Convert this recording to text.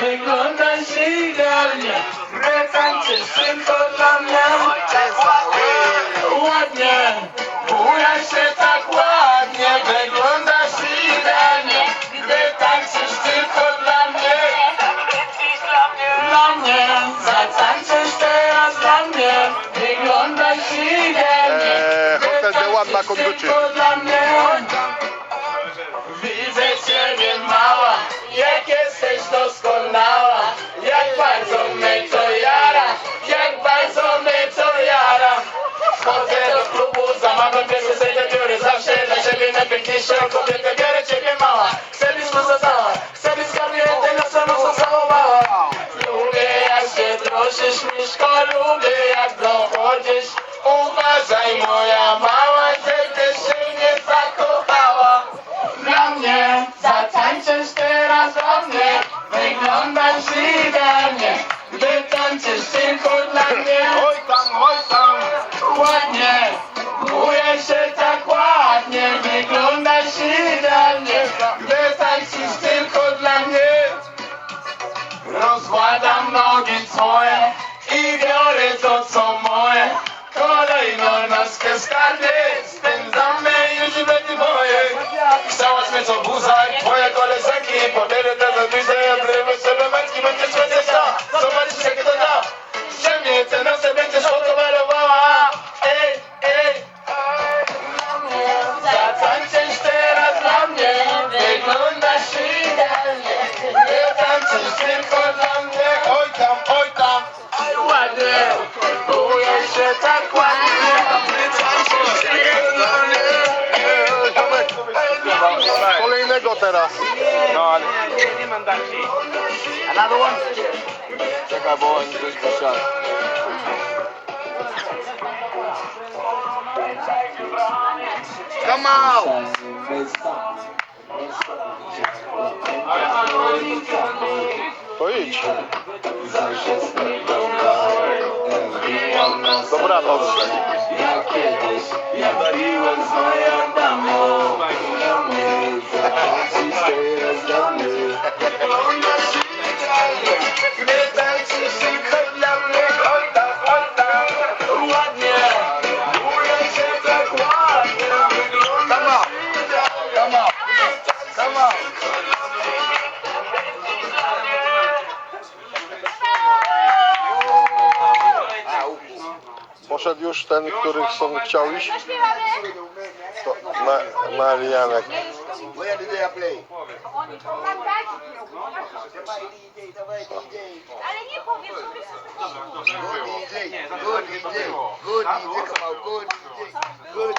Wyglądasz idealnie. Wytańczysz tylko dla mnie Dla mnie, zatańczysz teraz dla mnie. Wyglądasz idealnie Eee, hotel dla mnie. Widzę ciebie mała, jak jesteś doskonała. Jak bardzo mnie to jara, jak bardzo mnie to jara. Wchodzę do klubu, zamawiam pierwsze sobie biorę. Zawsze dla ciebie najpiękniejszą kobietę droszysz Miszko, lubię jak dochodzisz. Uważaj moja mała, żebyś się nie zakochała dla mnie Zatańczysz teraz dla mnie. Wyglądasz idealnie Gdy tańczysz tylko dla mnie. Oj tam, oj tam. Ładnie nogi twoje I biorę to co moje. Kolejno nas skarbie Spędzamy już będzie moje Chciałaś mnie co buzać Twoje koleżanki Pobierę telewizję Odrywy teraz. No ale... Another one? Czekaj, bo oni coś wysiadł. Come out! To idź. Dobranoc. Jak kiedyś Ja bawiłem z moją Poszedł już ten, których są chciał iść? To Ma Marianek. Did they play? Ale nie powiesz, że to jest Good DJ, good DJ, good DJ, come on, good DJ, good